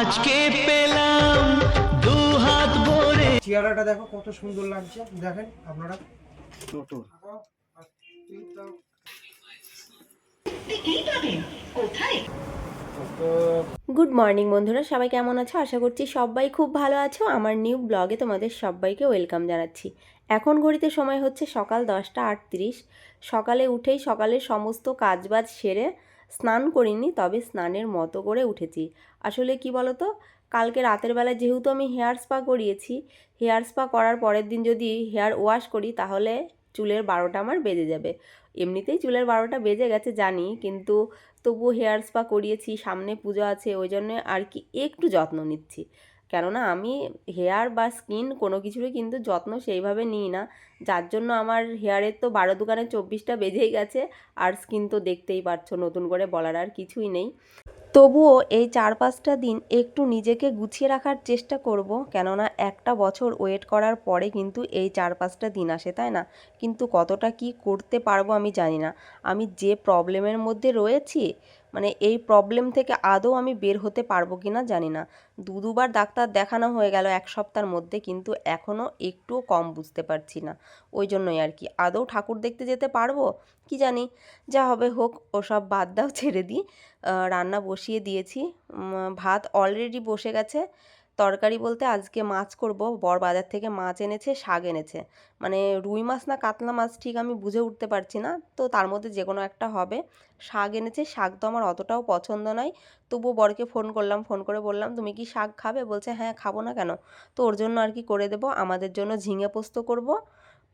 আজকে পেলাম দু হাত ভরে। চেহারাটা দেখো কত সুন্দর লাগছে। দেখেন আপনারা। গুড মর্নিং বন্ধুরা সবাই কেমন আছো? আশা করছি সবাই খুব ভালো আছো। আমার নিউ ব্লগে তোমাদের সবাইকে ওয়েলকাম জানাচ্ছি। এখন ঘড়িতে সময় হচ্ছে সকাল দশটা আটত্রিশ। সকালে উঠেই সকালের সমস্ত কাজবাজ সেরে স্নান করিনি, তবে স্নানের মতো করে উঠেছি। আসলে কি বলো তো কালকে রাতের বেলায় যেহেতু আমি হেয়ার স্পা করিয়েছি, হেয়ার স্পা করার পরের দিন যদি হেয়ার ওয়াশ করি, তাহলে চুলের বারোটা আমার বেজে যাবে। এমনিতেই চুলের বারোটা বেজে গেছে জানি, কিন্তু তবু হেয়ার স্পা করিয়েছি, সামনে পুজো আছে, ওই জন্য আর কি একটু যত্ন নিচ্ছি। কেননা আমি হেয়ার বা স্কিন কোনো কিছুরই কিন্তু যত্ন সেইভাবে নিই না। যার জন্য আমার হেয়ারের তো বারো দোকানে চব্বিশটা বেজেই গেছে, আর স্কিন তো দেখতেই পারছ, নতুন করে বলার আর কিছুই নেই। তবুও এই চার পাঁচটা দিন একটু নিজেকে গুছিয়ে রাখার চেষ্টা করব, কেননা একটা বছর ওয়েট করার পরে কিন্তু এই চার পাঁচটা দিন আসে, তাই না? কিন্তু কতটা কি করতে পারব আমি জানি না। আমি যে প্রবলেমের মধ্যে রয়েছি মানে এই প্রবলেম থেকে আদৌ আমি বের হতে পারব কি না জানি না। দু দুবার ডাক্তার দেখানো হয়ে গেল এক সপ্তাহের মধ্যে কিন্তু এখনও একটুও কম বুঝতে পারছি না। ওই জন্যই আর কি। আদৌ ঠাকুর দেখতে যেতে পারব? কি জানি? যা হবে হোক, ওসব বাদ দাও, ছেড়ে দিই। রান্না বসিয়ে দিয়েছি। ভাত অলরেডি বসে গেছে। তরকারি বলতে আজকে মাছ করব। বর বাজার থেকে মাছ এনেছে, শাক এনেছে। মানে রুই মাছ না কাতলা মাছ ঠিক আমি বুঝে উঠতে পারছি না। তো তার মধ্যে যে কোনো একটা হবে। শাক এনেছে, শাক তো আমার অতটাও পছন্দ নয় তবুও বরকে ফোন করলাম, ফোন করে বললাম, তুমি কি শাক খাবে? বলছে হ্যাঁ খাব না কেন? তো ওর জন্য আর কি করে দেবো? আমাদের জন্য ঝিঙে পোস্ত করব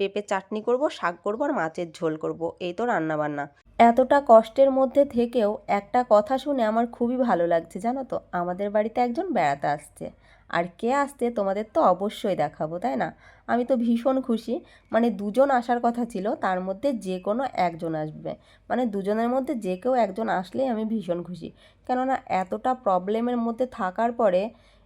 পেঁপে চাটনি করব, শাক করব আর মাছের ঝোল করব। এই তো রান্না বান্না এতটা কষ্টের মধ্যে থেকেও একটা কথা শুনে আমার খুবই ভালো লাগছে, জানো তো? আমাদের বাড়িতে একজন বেড়াতে আসছে। আর কে আসতে তোমাদের তো অবশ্যই দেখাবো, তাই না? আমি তো ভীষণ খুশি। মানে দুজন আসার কথা ছিল, তার মধ্যে যে কোনো একজন আসবে। মানে দুজনের মধ্যে যে কেউ একজন আসলেই আমি ভীষণ খুশি। কেননা এতটা প্রবলেমের মধ্যে থাকার পরে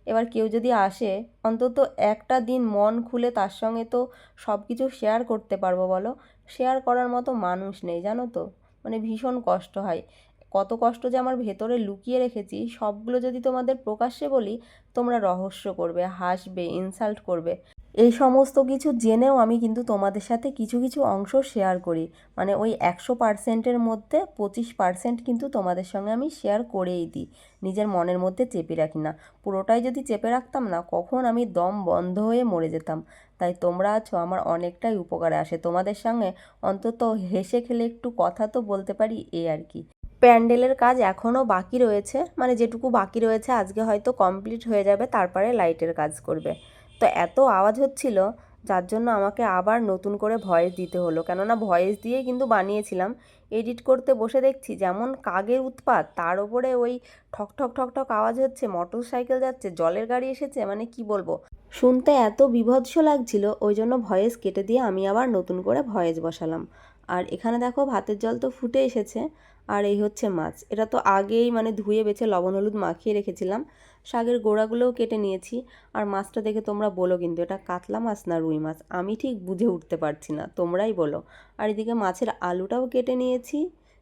এবার কেউ যদি আসে, অন্তত একটা দিন মন খুলে তার সঙ্গে তো সব কিছু শেয়ার করতে পারব বলো? শেয়ার করার মতো মানুষ নেই, জানো তো? মানে ভীষণ কষ্ট হয়। কত কষ্ট যে আমার ভেতরে লুকিয়ে রেখেছি, সবগুলো যদি তোমাদের প্রকাশ্যে বলি, তোমরা রহস্য করবে, হাসবে ইনসাল্ট করবে। এই সমস্ত কিছু জেনেও আমি কিন্তু তোমাদের সাথে কিছু কিছু অংশ শেয়ার করি। মানে ওই একশো পার্সেন্টের মধ্যে পঁচিশ পার্সেন্ট কিন্তু তোমাদের সঙ্গে আমি শেয়ার করেই দিই। নিজের মনের মধ্যে চেপে রাখি না। পুরোটাই যদি চেপে রাখতাম না, কখন আমি দম বন্ধ হয়ে মরে যেতাম। তাই তোমরা আছো আমার অনেকটাই উপকারে আসে। তোমাদের সঙ্গে অন্তত হেসে খেলে একটু কথা তো বলতে পারি এ আর কি। প্যান্ডেলের কাজ এখনও বাকি রয়েছে মানে যেটুকু বাকি রয়েছে আজকে হয়তো কমপ্লিট হয়ে যাবে, তারপরে লাইটের কাজ করবে। তো এত আওয়াজ হচ্ছিল যার জন্য আমাকে আবার নতুন করে ভয়েস দিতে হলো। কেননা ভয়েস দিয়েই কিন্তু বানিয়েছিলাম। এডিট করতে বসে দেখছি যেমন কাগের উৎপাত, তার ওপরে ওই ঠক ঠক ঠক ঠক আওয়াজ হচ্ছে মোটর সাইকেল যাচ্ছে, জলের গাড়ি এসেছে মানে কি বলব? শুনতে এত বিভৎস লাগছিল, ওই জন্য ভয়েস কেটে দিয়ে আমি আবার নতুন করে ভয়েস বসালাম। আর এখানে দেখো ভাতের জল তো ফুটে এসেছে। আর এই হচ্ছে মাছ। এটা তো আগেই মানে ধুয়ে বেছে লবণ, হলুদ মাখিয়ে রেখেছিলাম। শাকের গোড়াগুলোও কেটে নিয়েছি। আর মাছটা দেখে তোমরা বলো কিন্তু, এটা কাতলা মাছ না রুই মাছ? আমি ঠিক বুঝে উঠতে পারছি না, তোমরাই বলো। আর এদিকে মাছের আলুটাও কেটে নিয়েছি।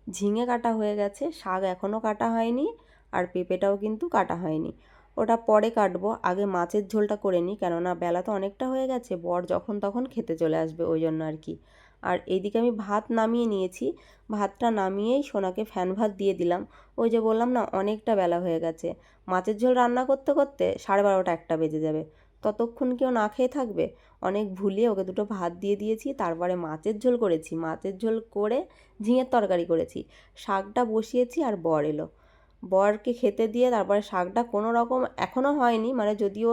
ঝিঙে কাটা হয়ে গেছে, শাক এখনও কাটা হয়নি আর পেঁপেটাও কিন্তু কাটা হয়নি। ওটা পরে কাটবো, আগে মাছের ঝোলটা করে নিই, কেননা বেলা তো অনেকটা হয়ে গেছে, বর যখন তখন খেতে চলে আসবে, ওই জন্য আর কি। আর এইদিকে আমি ভাত নামিয়ে নিয়েছি। ভাতটা নামিয়েই সোনাকে ফ্যান ভাত দিয়ে দিলাম। ওই যে বললাম না, অনেকটা বেলা হয়ে গেছে। মাছের ঝোল রান্না করতে করতে সাড়ে বারোটা একটা বেজে যাবে। ততক্ষণ কেউ না খেয়ে থাকবে? অনেক ভুলিয়ে ওকে দুটো ভাত দিয়ে দিয়েছি, তারপরে মাছের ঝোল করেছি। মাছের ঝোল করে ঝিঙের তরকারি করেছি। শাকটা বসিয়েছি আর বর এলো। বরকে খেতে দিয়ে তারপরে শাকটা কোনো রকম এখনও হয়নি মানে যদিও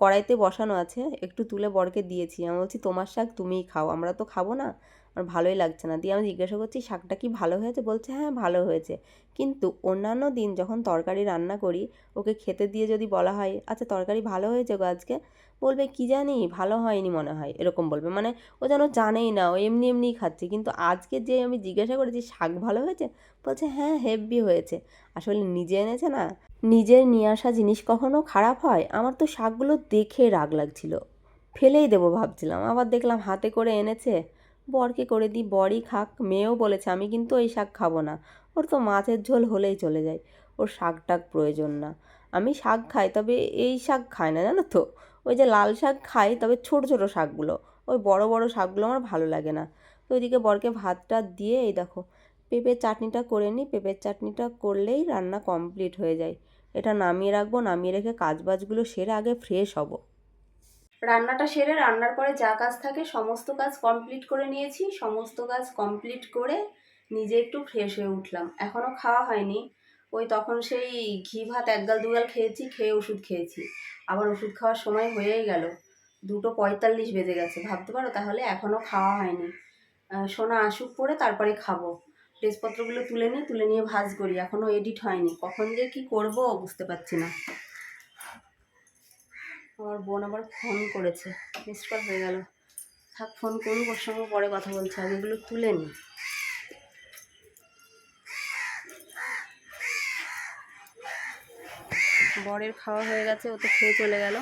কড়াইতে বসানো আছে, একটু তুলে বরকে দিয়েছি। আমি বলছি, তোমার শাক তুমিই খাও, আমরা তো খাব না আমার ভালোই লাগছে না। দিয়ে আমি জিজ্ঞাসা করছি, শাকটা কি ভালো হয়েছে? বলছে হ্যাঁ ভালো হয়েছে। কিন্তু অন্যান্য দিন যখন তরকারি রান্না করি, ওকে খেতে দিয়ে যদি বলা হয় আচ্ছা তরকারি ভালো হয়েছে গো আজকে? বলবে, কি জানি, ভালো হয়নি মনে হয়। এরকম বলবে। মানে ও যেন জানেই না, ও এমনি এমনিই খাচ্ছে। কিন্তু আজকে যে আমি জিজ্ঞাসা করেছি, শাক ভালো হয়েছে? বলছে হ্যাঁ হেভি হয়েছে। আসলে নিজে এনেছে না নিজের নিয়ে আসা জিনিস কখনো খারাপ হয়? আমার তো শাকগুলো দেখে রাগ লাগছিল। ফেলেই দেবো ভাবছিলাম। আবার দেখলাম হাতে করে এনেছে। বরকে করে দিই, বরই খাক, মেয়েও বলেছে, আমি কিন্তু এই শাক খাব না। ওর তো মাছের ঝোল হলেই চলে যায়। ওর শাক টাক প্রয়োজন না। আমি শাক খাই, তবে এই শাক খাই না, জানো তো? ওই যে লাল শাক খাই, তবে ছোট ছোট শাকগুলো। ওই বড় বড় শাকগুলো আমার ভালো লাগে না। তো ওইদিকে বরকে ভাতটা দিয়ে, এই দেখো, পেঁপের চাটনিটা করে নিই। পেঁপের চাটনিটা করলেই রান্না কমপ্লিট হয়ে যায়। এটা নামিয়ে রাখব, নামিয়ে রেখে কাজবাজগুলো সেরে আগে ফ্রেশ হব। রান্নাটা সেরে রান্নার পরে যা কাজ থাকে, সমস্ত কাজ কমপ্লিট করে নিয়েছি। সমস্ত কাজ কমপ্লিট করে নিজে একটু ফ্রেশ হয়ে উঠলাম। এখনও খাওয়া হয়নি। ওই তখন সেই ঘি ভাত একগাল দুগাল খেয়েছি, খেয়ে ওষুধ খেয়েছি। আবার ওষুধ খাওয়ার সময় হয়েই গেল। দুটো পঁয়তাল্লিশ বেজে গেছে। ভাবতে পারো তাহলে এখনও খাওয়া হয়নি। সোনা আসুক পরে তারপরে খাব। ড্রেসপত্রগুলো তুলে নিই তুলে নিয়ে ভাজ করি। এখনও এডিট হয়নি। কখন যে কি করব বুঝতে পারছি না। আমার বোন আবার ফোন করেছে। মিসড কল হয়ে গেল। থাক ফোন করুক, ওর সঙ্গে পরে কথা বলছে। আগে এগুলো তুলে নিই। বরের খাওয়া হয়ে গেছে, ও তো খেয়ে চলে গেল।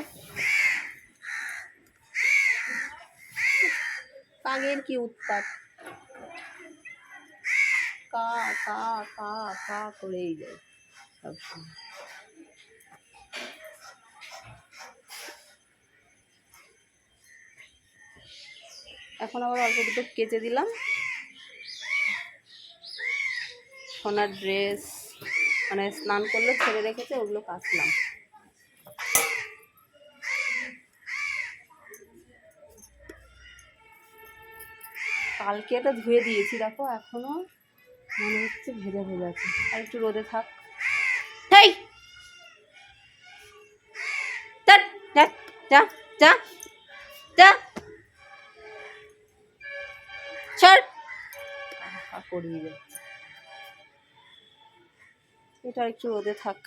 কাগের কি উৎপাত? কা কা কা কা করেই যায় এখন আবার অল্প দুটো কেচে দিলাম। সোনার ড্রেস মানে স্নান করলে ছেড়ে রেখেছে ওগুলো কাচলাম। কালকে এটা ধুয়ে দিয়েছি দেখো এখনও মনে হচ্ছে ভেজা ভেজা আছে আর একটু রোদে থাক। যা যা যা করিয়ে যাচ্ছে এটা একটু রোদে থাক।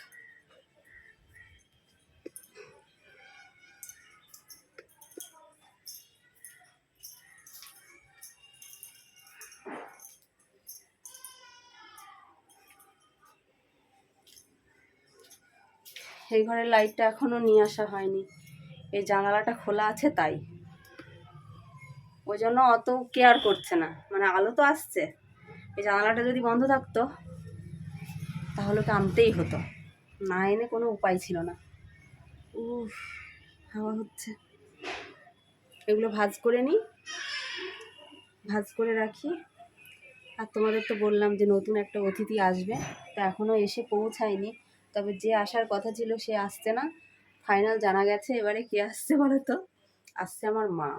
এই ঘরের লাইটটা এখনও নিয়ে আসা হয়নি। এই জানালাটা খোলা আছে তাই। ওই জন্য অত কেয়ার করছে না। মানে আলো তো আসছে। এই জানালাটা যদি বন্ধ থাকতো তাহলে তো আনতেই হতো। না এনে কোনো উপায় ছিল না। উফ, হাওয়া হচ্ছে। এগুলো ভাজ করে নিই। ভাজ করে রাখি। আর তোমাদের তো বললাম যে নতুন একটা অতিথি আসবে, তা এখনও এসে পৌঁছায়নি। তবে যে আসার কথা ছিল সে আসছে না। ফাইনাল জানা গেছে, এবারে কে আসছে বলো তো? আসছে আমার মা।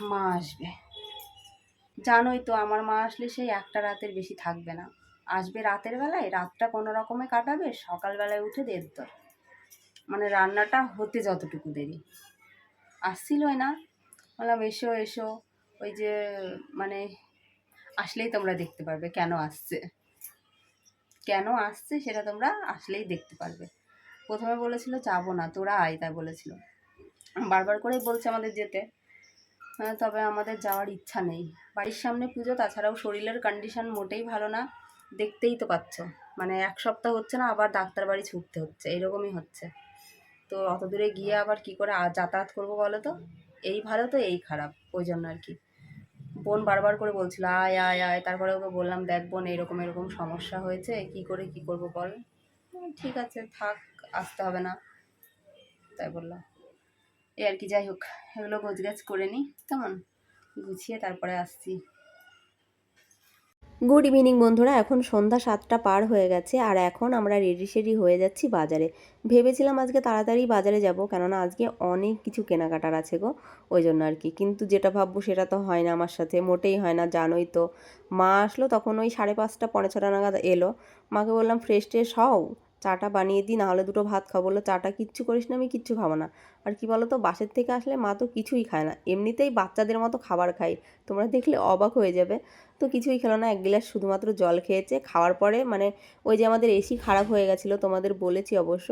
মা আসবে। জানোই তো, আমার মা আসলে সেই একটা রাতের বেশি থাকবে না। আসবে রাতের বেলায়, রাতটা কোনো রকমে কাটাবে, সকালবেলায় উঠে দেড় মানে রান্নাটা হতে যতটুকু দেরি। আসছিলই না। বললাম, এসো এসো। ওই যে মানে আসলেই তোমরা দেখতে পারবে কেন আসছে। কেন আসছে সেটা তোমরা আসলেই দেখতে পারবে। প্রথমে বলেছিল, যাব না, তোরা আয়, তাই বলেছিল। বারবার করেই বলছে আমাদের যেতে। তবে আমাদের যাওয়ার ইচ্ছা নেই। বাড়ির সামনে পুজো, তাছাড়াও শরীরের কন্ডিশন মোটেই ভালো না, দেখতেই তো পাচ্ছ। মানে এক সপ্তাহ হচ্ছে না, আবার ডাক্তার বাড়ি ছুটতে হচ্ছে, এরকমই হচ্ছে। তো অত দূরে গিয়ে আবার কি করে যাতায়াত করব বলো তো? এই ভালো তো, এই খারাপ, ওই জন্য আর কি। বোন বারবার করে বলছিল, আয় আয় আয়। তারপরে ওকে বললাম, দেখ বোন, এরকম এরকম সমস্যা হয়েছে, কি করে কি করব বল? ঠিক আছে, থাক, আসতে হবে না। তাই বললাম। এই আর কি, যাই হোক, এগুলো গোছগাছ করে নিই, কেমন? গুছিয়ে তারপরে আসছি। গুড ইভিনিং বন্ধুরা, এখন সন্ধ্যা সাতটা পার হয়ে গেছে, আর এখন আমরা রেডি সেডি হয়ে যাচ্ছি বাজারে। ভেবেছিলাম আজকে তাড়াতাড়ি বাজারে যাব, কেননা আজকে অনেক কিছু কেনাকাটার আছে গো, ওই জন্য আর কি। কিন্তু যেটা ভাববো সেটা তো হয় না আমার সাথে, মোটেই হয় না, জানোই তো। মা আসলো তখন ওই সাড়ে পাঁচটা, পৌনে ছটা নাগাদ এলো। মাকে বললাম ফ্রেশ ট্রেশ হও? চাটা বানিয়ে দিই, নাহলে দুটো ভাত খাব। বলল, চাটা কিচ্ছু করিস না, আমি কিচ্ছু খাব না। আর কি বলো তো বাসের থেকে আসলে মা তো কিছুই খায় না। এমনিতেই বাচ্চাদের মতো খাবার খাই। তোমরা দেখলে অবাক হয়ে যাবে। তো কিছুই খেলো না, এক গ্লাস শুধুমাত্র জল খেয়েছে। খাওয়ার পরে মানে ওই যে আমাদের এসি খারাপ হয়ে গেছিল, তোমাদের বলেছি অবশ্য।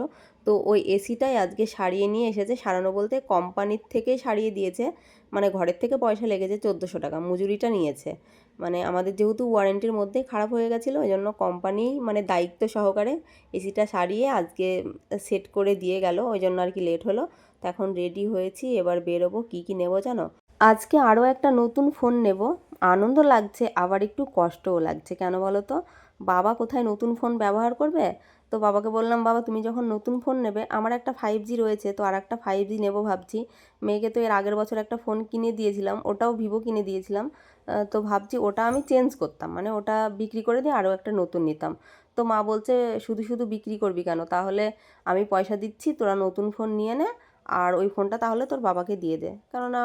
তো ওই এসিটাই আজকে সারিয়ে নিয়ে এসেছে সারানো বলতে কোম্পানির থেকে সারিয়ে দিয়েছে। মানে ঘরের থেকে পয়সা লেগেছে চোদ্দোশো টাকা, মজুরিটা নিয়েছে। মানে আমাদের যেহেতু ওয়ারেন্টির মধ্যেই খারাপ হয়ে গেছিল ওই জন্য কোম্পানি মানে দায়িত্ব সহকারে এসিটা সারিয়ে আজকে সেট করে দিয়ে গেল ওই জন্য আর কি লেট হলো। তো এখন রেডি হয়েছি, এবার বেরোবো, কী কী নেব জানো? আজকে আরও একটা নতুন ফোন নেব, আনন্দ লাগছে, আবার একটু কষ্টও লাগছে, কেন বলো তো? বাবা কোথায় নতুন ফোন ব্যবহার করবে? তো বাবাকে বললাম, বাবা, তুমি যখন নতুন ফোন নেবে, আমার একটা ফাইভ জি রয়েছে, তো আর একটা ফাইভ জি নেব ভাবছি। মেয়েকে তো এর আগের বছর একটা ফোন কিনে দিয়েছিলাম, ওটাও ভিভো কিনে দিয়েছিলাম। তো ভাবছি ওটা আমি চেঞ্জ করতাম। মানে ওটা বিক্রি করে দিয়ে আরও একটা নতুন নিতাম। তো মা বলছে, শুধু শুধু বিক্রি করবি কেন? তাহলে আমি পয়সা দিচ্ছি, তোরা নতুন ফোন নিয়ে নে আর ওই ফোনটা তাহলে তোর বাবাকে দিয়ে দে। কেননা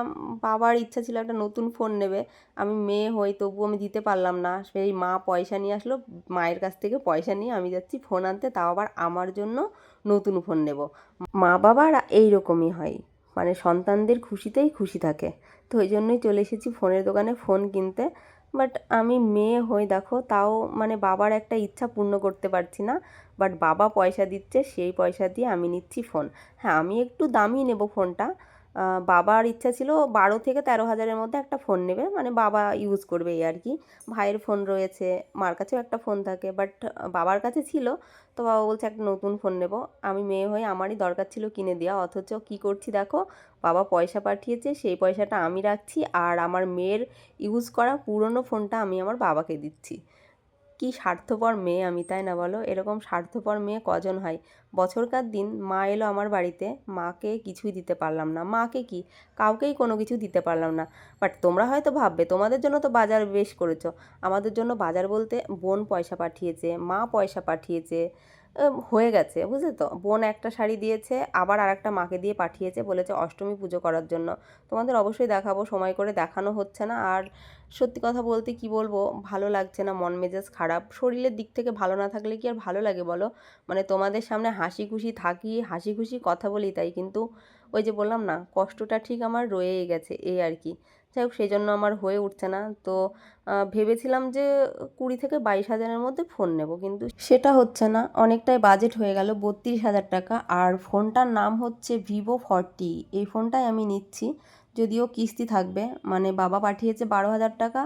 বাবার ইচ্ছা ছিল একটা নতুন ফোন নেবে। আমি মেয়ে হই, তবু আমি দিতে পারলাম না। সেই মা পয়সা নিয়ে আসলো, মায়ের কাছ থেকে পয়সা নিয়ে আমি যাচ্ছি ফোন আনতে, তাও আবার আমার জন্য নতুন ফোন নেব। মা বাবার এইরকমই হয়। মানে সন্তানদের খুশিতেই খুশি থাকে। তো ওই জন্যই চলে এসেছি ফোনের দোকানে ফোন কিনতে। বাট আমি মেয়ে হয়ে দেখো, তাও মানে বাবার একটা ইচ্ছা পূর্ণ করতে পারছি না। বাট বাবা পয়সা দিচ্ছে, সেই পয়সা দিয়ে আমি নিচ্ছি ফোন। হ্যাঁ আমি একটু দামি নেব ফোনটা। বাবার ইচ্ছা ছিল বারো থেকে তেরো হাজারের মধ্যে একটা ফোন নেবে মানে বাবা ইউজ করবে এই আর কি। ভাইয়ের ফোন রয়েছে, মার কাছেও একটা ফোন থাকে বাট বাবার কাছে ছিল, তো বাবা বলছে একটা নতুন ফোন নেব। আমি মেয়ে হয়ে আমারই দরকার ছিল কিনে দেওয়া, অথচ কি করছি দেখো, বাবা পয়সা পাঠিয়েছে, সেই পয়সাটা আমি রাখছি, আর আমার মেয়ের ইউজ করা পুরনো ফোনটা আমি আমার বাবাকে দিচ্ছি। কি স্বার্থপর মেয়ে আমি, তাই না বলো? এরকম স্বার্থপর মেয়ে কজন হয়? বছরকার দিন মা এলো আমার বাড়িতে, মাকে কিছুই দিতে পারলাম না। মাকে কি? কাউকেই কোনো কিছু দিতে পারলাম না। বাট তোমরা হয়তো ভাববে, তোমাদের জন্য তো বাজার বেশ করেছ। আমাদের জন্য বাজার বলতে বোন পয়সা পাঠিয়েছে, মা পয়সা পাঠিয়েছে। হয়ে গেছে, বুঝলে তো? বোন একটা শাড়ি দিয়েছে, আবার আর একটা মাকে দিয়ে পাঠিয়েছে, বলেছে অষ্টমী পুজো করার জন্য। তোমাদের অবশ্যই দেখাবো, সময় করে দেখানো হচ্ছে না। আর সত্যি কথা বলতে কি বলব, ভালো লাগছে না, মন মেজাজ খারাপ। শরীরের দিক থেকে ভালো না থাকলে কি আর ভালো লাগে বলো? মানে তোমাদের সামনে হাসি খুশি থাকি হাসি খুশি কথা বলি তাই, কিন্তু ওই যে বললাম না, কষ্টটা ঠিক আমার রয়েই গেছে, এই আর কি। যাই হোক সেই জন্য আমার হয়ে উঠছে না। তো ভেবেছিলাম যে কুড়ি থেকে বাইশ হাজারের মধ্যে ফোন নেব, কিন্তু সেটা হচ্ছে না। অনেকটাই বাজেট হয়ে গেল, বত্রিশ হাজার টাকা। আর ফোনটার নাম হচ্ছে ভিভো ফর্টি। এই ফোনটাই আমি নিচ্ছি। যদিও কিস্তি থাকবে মানে বাবা পাঠিয়েছে বারো হাজার টাকা,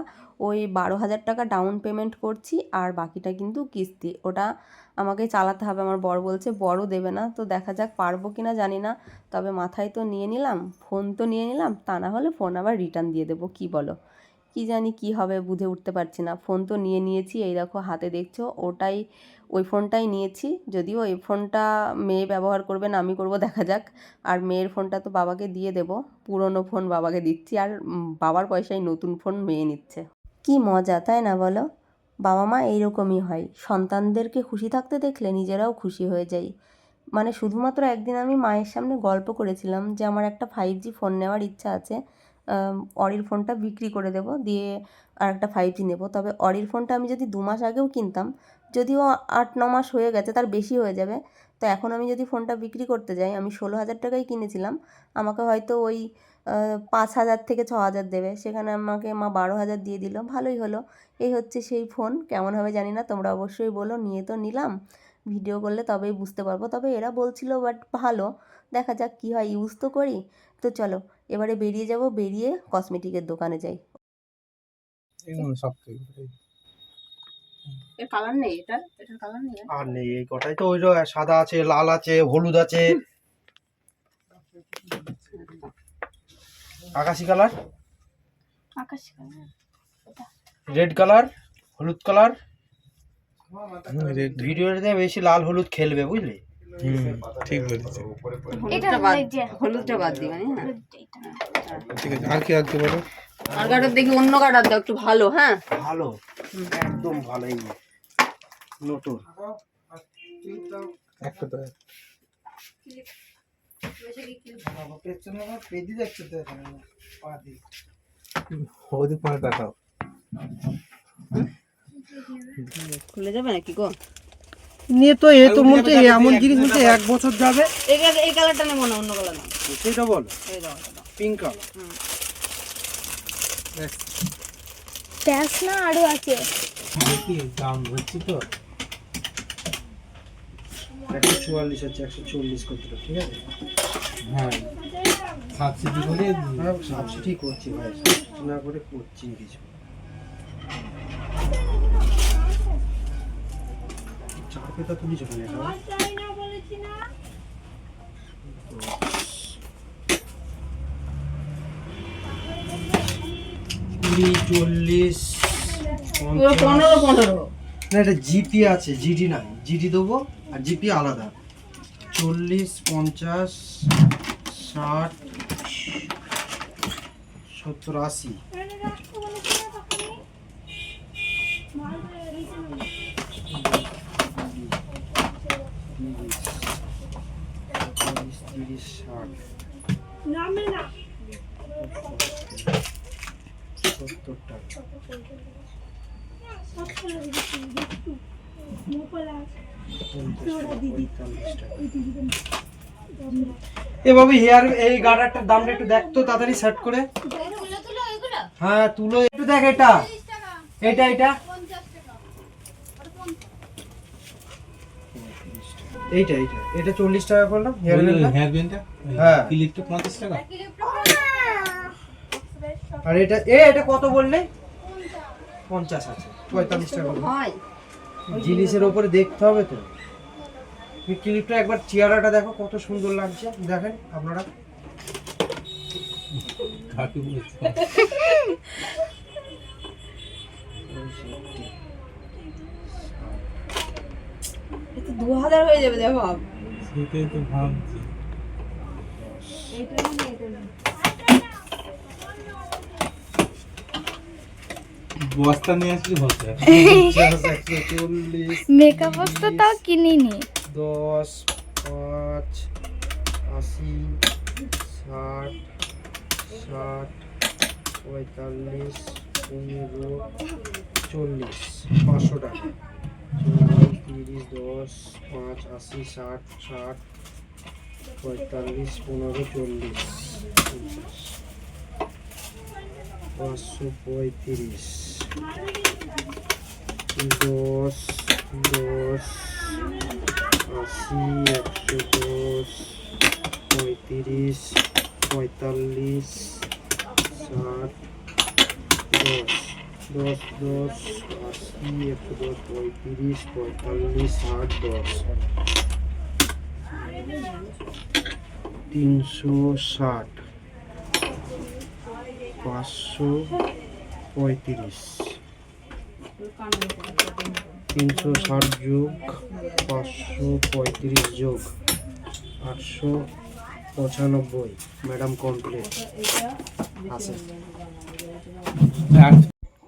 ওই বারো হাজার টাকা ডাউন পেমেন্ট করছি আর বাকিটা কিন্তু কিস্তি। ওটা আমাকে চালাতে হবে, আমার বর বলছে বড় দেবে না, তো দেখা যাক পারব কি না জানি না, তবে মাথায় তো নিয়ে নিলাম ফোন তো নিয়ে নিলাম, তা না হলে ফোন আবার রিটার্ন দিয়ে দেবো, কি বলো? কি জানি কি হবে, বুঝে উঠতে পারছি না ফোন তো নিয়ে নিয়েছি, এই দেখো হাতে দেখছ, ওটাই ওই ফোনটাই নিয়েছি। যদিও এই ফোনটা মেয়ে ব্যবহার করবে না, আমি করব, দেখা যাক। আর মেয়ের ফোনটা তো বাবাকে দিয়ে দেবো। পুরনো ফোন বাবাকে দিচ্ছি আর বাবার পয়সায় নতুন ফোন মেয়ে নিচ্ছে। কি মজা, তাই না বলো? বাবা মা এইরকমই হয়। সন্তানদেরকে খুশি থাকতে দেখলে নিজেরাও খুশি হয়ে যাই। মানে শুধুমাত্র একদিন আমি মায়ের সামনে গল্প করেছিলাম যে আমার একটা ফাইভ জি ফোন নেওয়ার ইচ্ছা আছে। অরির ফোনটা বিক্রি করে দেবো, দিয়ে আর একটা ফাইভ জি নেব। তবে অরির ফোনটা আমি যদি দু মাস আগেও কিনতাম যদিও আট, ন মাস হয়ে গেছে, তার বেশি হয়ে যাবে। তো এখন আমি যদি ফোনটা বিক্রি করতে যাই, আমি ষোলো হাজার টাকায় কিনেছিলাম। আমাকে হয়তো ওই পাঁচ হাজার থেকে ছ হাজার দেবে। সেখানে আমাকে মা বারো হাজার দিয়ে দিল। ভালোই হলো। এই হচ্ছে সেই ফোন। কেমন হবে জানি না। তোমরা অবশ্যই বলো। নিয়ে তো নিলাম। ভিডিও করলে তবেই বুঝতে পারব। তবে এরা বলছিল বাট ভালো। দেখা যাক কী হয়। ইউজ তো করি। তো চলো, এবারে বেরিয়ে যাব। বেরিয়ে কসমেটিকের দোকানে যাই। এর কালার নেই এটা? এটার কালার নেই আর? নেই এই কটাই তো ওই সাদা আছে লাল আছে হলুদ আছে। আকাশি কালার আকাশ কালার রেড কালার হলুদ কালার ভিডিওটাতে ভিডিওতে বেশি লাল হলুদ খেলবে বুঝলি? ঠিক বলেছে এটা বাদ হলুদটা বাদ দিই মানে হ্যাঁ। ঠিক আছে আর কি আর কাটার দেখি অন্য কাটার দাও একটু ভালো হ্যাঁ। ভালো একদম ভালো এই নতুন। একটা তো মানে দেখাও খুলে যাবে নাকি গো? নিয়ে তো এ তো মধ্যে এমন জিনিস এক বছর যাবে। এই এই কালারটা নেব না অন্য কালার নাও। সেটা বলো। এই দাও এটা দাও। পিঙ্ক কালার না আরও আছে। দাম হচ্ছে তো। একশো চুয়াল্লিশ হচ্ছে একশো চল্লিশ করছিল ঠিক আছে? হ্যাঁ সাবসিডি করে হ্যাঁ সাবসিডি করছি ভাই সাবসিডি না করে করছি কিছু। চার পেতা তুলিস ওখানে এটা কুড়ি চল্লিশ পনেরো পনেরো। না এটা জিপি আছে জিডি নাই। জিডি দেবো আর জিপি আলাদা। চল্লিশ পঞ্চাশ ষাট সত্তর আশি। তিরিশ তিরিশ ষাট সত্তর টাকা এ বাবু হেয়ার এই গার্ডারটার দামটা একটু দেখ তো তাড়াতাড়ি সেট করে। হ্যাঁ তুলো একটু দেখ এটা। এটা এটা। এইটা এইটা। এটা চল্লিশ টাকা করলাম। হেয়ার ব্যান্ডটা? হেয়ার ব্যান্ডটা? হ্যাঁ। ক্লিপটা পঞ্চাশ টাকা আর এটা এ এটা কত বললে? পঞ্চাশ আছে পঁয়তাল্লিশ টাকা। জিনিসের ওপরে দেখতে হবে তো। ক্লিপটা একবার চেয়ারাটা দেখো কত সুন্দর লাগছে। দেখেন আপনারা। কাকে বলছে? দু হাজার হয়ে যাবে দেখো সেটাই তো ভাবছি। বস্তা নিয়ে আসলে হতো মেকআপ বক্সটা তাও কিনিনি। দশ পাঁচ আশি ষাট ষাট পঁয়তাল্লিশ পনেরো চল্লিশ পাঁচশো টাকা। তিরিশ, দশ, পাঁচ, আশি, ষাট ষাট, পঁয়তাল্লিশ, পনেরো, চল্লিশ, পঞ্চাশ, পাঁচশো পঁয়ত্রিশ, দশ দশ, আশি, একশো দশ, পঁয়ত্রিশ, পঁয়তাল্লিশ, ষাট, দশ। দশ দশ, আশি, একশো দশ, পঁয়ত্রিশ, পঁয়তাল্লিশ, ষাট, দশ। তিনশো ষাট, পাঁচশো পঁয়ত্রিশ। তিনশো ষাট যোগ পাঁচশো পঁয়ত্রিশ যোগ আটশো পঁচানব্বই। Madam complete. আছে।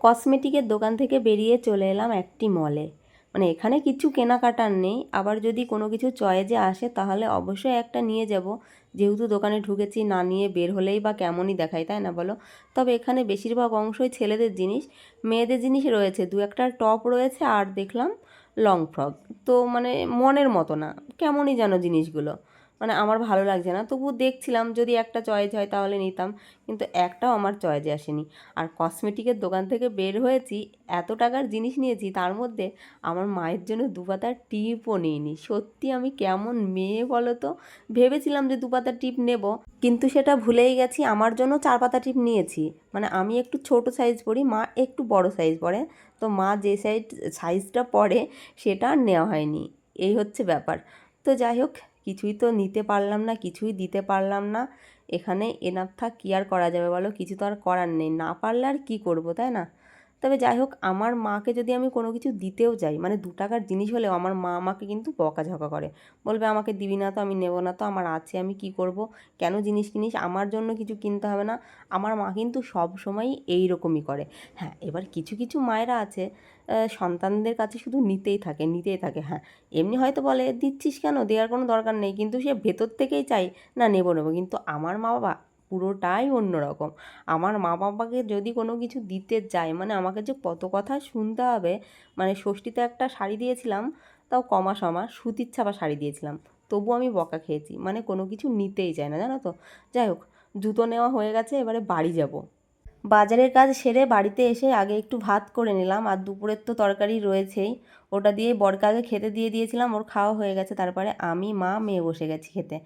কসমেটিকের দোকান থেকে বেরিয়ে চলে এলাম একটি মলে। মানে এখানে কিছু কেনাকাটার নেই। আবার যদি কোনো কিছু চয়েজে আসে, তাহলে অবশ্যই একটা নিয়ে যাব। যেহেতু দোকানে ঢুকেছি, না নিয়ে বের হলেই বা কেমনই দেখায় তাই না বলো? তবে এখানে বেশিরভাগ অংশই ছেলেদের জিনিস, মেয়েদের জিনিস রয়েছে। দু একটা টপ রয়েছে আর দেখলাম লং ফ্রক তো মানে মনের মতো না। কেমনই যেন জিনিসগুলো। মানে আমার ভালো লাগছে না। তবু দেখছিলাম যদি একটা চয়েস হয় তাহলে নিতাম, কিন্তু একটাও আমার চয়েজে আসেনি। আর কসমেটিকের দোকান থেকে বের হয়েছি, এত টাকার জিনিস নিয়েছি, তার মধ্যে আমার মায়ের জন্য দুপাতার টিপও নিইনি। সত্যি আমি কেমন মেয়ে বলো তো? ভেবেছিলাম যে দুপাতার টিপ নেব, কিন্তু সেটা ভুলেই গেছি, আমার জন্য চার পাতা টিপ নিয়েছি। মানে আমি একটু ছোট সাইজ পরি, মা একটু বড় সাইজ পরে, তো মা যে সাইজ সাইজটা পরে, সেটা আর নেওয়া হয়নি। এই হচ্ছে ব্যাপার। তো যাই হোক কিছুই তো নিতে পারলাম না, কিছুই দিতে পারলাম না। এখানে এনাফ থাক, কী আর করা যাবে বলো? কিছু তো আর করার নেই। না পারলে আর কী করব, তাই না? তবে যাই হোক, আমার মাকে যদি আমি কোনো কিছু দিতেও যাই মানে দু টাকার জিনিস হলেও আমার মা আমাকে কিন্তু বকাঝকা করে। বলবে, আমাকে দিবি না তো, আমি নেব না তো, আমার আছে, আমি কি করব? কেন জিনিস কিনিস? আমার জন্য কিছু কিনতে হবে না? আমার মা কিন্তু সব সময়ই এই রকমই করে। হ্যাঁ এবার কিছু কিছু মায়েরা আছে সন্তানদের কাছে শুধু নিতেই থাকে নিতেই থাকে। হ্যাঁ এমনি হয়তো বলে, দিচ্ছিস কেন? দেওয়ার কোনো দরকার নেই। কিন্তু সে ভেতর থেকেই চাই না, নেব নেব। কিন্তু আমার মা বাবা পুরোটাই অন্যরকম। আমার মা বাবাকে যদি কোনো কিছু দিতে যায় মানে আমাকে যে কত কথা শুনতে হবে মানে ষষ্ঠীতে একটা শাড়ি দিয়েছিলাম, তাও কমা সমা সুতির ছাপা শাড়ি দিয়েছিলাম, তবু আমি বকা খেয়েছি। মানে কোনো কিছু নিতেই চায় না, জানো তো? যাই হোক, জুতো নেওয়া হয়ে গেছে, এবারে বাড়ি যাব। বাজারের কাজ সেরে বাড়িতে এসে আগে একটু ভাত করে নিলাম, আর দুপুরের তো তরকারি রয়েছেই। ওটা দিয়ে বরকাকে খেতে দিয়ে দিয়েছিলাম, ওর খাওয়া হয়ে গেছে। তারপরে আমি, মা, মেয়ে বসে গেছি খেতে।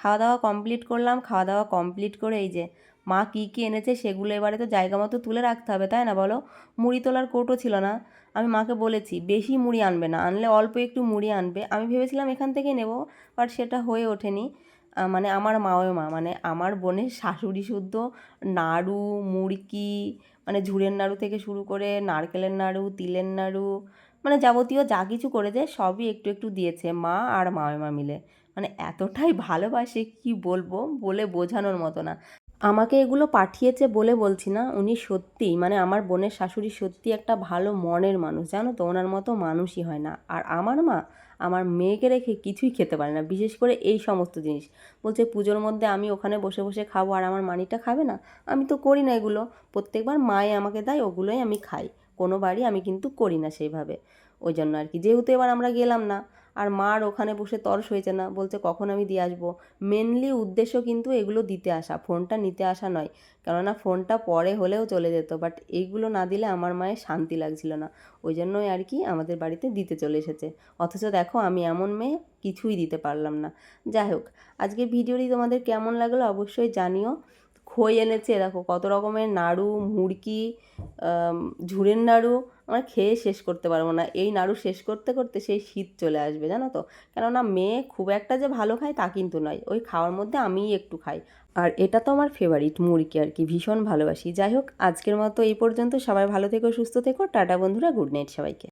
খাওয়া দাওয়া কমপ্লিট করলাম খাওয়া দাওয়া কমপ্লিট করে এই যে মা কী কী এনেছে সেগুলো এবারে তো জায়গা মতো তুলে রাখতে হবে, তাই না বলো? মুড়ি তোলার কোটো ছিল না। আমি মাকে বলেছি, বেশি মুড়ি আনবে না, আনলে অল্প একটু মুড়ি আনবে। আমি ভেবেছিলাম এখান থেকে নেব বাট সেটা হয়ে ওঠেনি। মানে আমার মাও মা মানে আমার বোনের শাশুড়ি শুদ্ধ নাড়ু, মুড়কি মানে ঝুড়ের নাড়ু থেকে শুরু করে নারকেলের নাড়ু, তিলের নাড়ু মানে যাবতীয় যা কিছু করেছে সবই একটু একটু দিয়েছে মা আর মামিমা মিলে। মানে এতটাই ভালোবাসে, কি বলব? বলে বোঝানোর মতো না। আমাকে এগুলো পাঠিয়েছে বলে বলছি না, উনি সত্যিই মানে আমার বোনের শাশুড়ি সত্যি একটা ভালো মনের মানুষ, জানো তো? ওনার মতো মানুষই হয় না। আর আমার মা আমার মেয়েকে রেখে কিছুই খেতে পারে না, বিশেষ করে এই সমস্ত জিনিস। বলছে, পুজোর মধ্যে আমি ওখানে বসে বসে খাব আর আমার মানিটা খাবে না? আমি তো করি না এগুলো। প্রত্যেকবার মায়ে আমাকে দেয়, ওগুলোই আমি খাই। কোনো বাড়ি আমি কিন্তু করি না সেইভাবে। ওই জন্য আর কি। যেহেতু এবার আমরা গেলাম না আর মার ওখানে বসে তরস হয়েছে না, বলছে কখন আমি দিয়ে আসব। মেনলি উদ্দেশ্য কিন্তু এগুলো দিতে আসা, ফোনটা নিতে আসা নয়। কেননা ফোনটা পরে হলেও চলে যেত বাট এইগুলো না দিলে আমার মায়ের শান্তি লাগছিল না। ওই জন্যই আর কি আমাদের বাড়িতে দিতে চলে এসেছে। অথচ দেখো আমি এমন মেয়ে কিছুই দিতে পারলাম না। যাই হোক, আজকের ভিডিওটি তোমাদের কেমন লাগল অবশ্যই জানিও। খই এনেছে দেখো কত রকমের নাড়ু আম, ঝুড়ের নাড়ু আমরা খেয়ে শেষ করতে পারব না। এই নাড়ু শেষ করতে করতে সেই শীত চলে আসবে জানো তো? কেননা মেয়ে খুব একটা যে ভালো খায় তা কিন্তু নয় ওই খাওয়ার মধ্যে আমিই একটু খাই। আর এটা তো আমার ফেভারিট মুরগি আর কি ভীষণ ভালোবাসি। যাই হোক আজকের মতো এই পর্যন্ত। সবাই ভালো থেকো সুস্থ থেকো। টাটা বন্ধুরা গুড নাইট সবাইকে।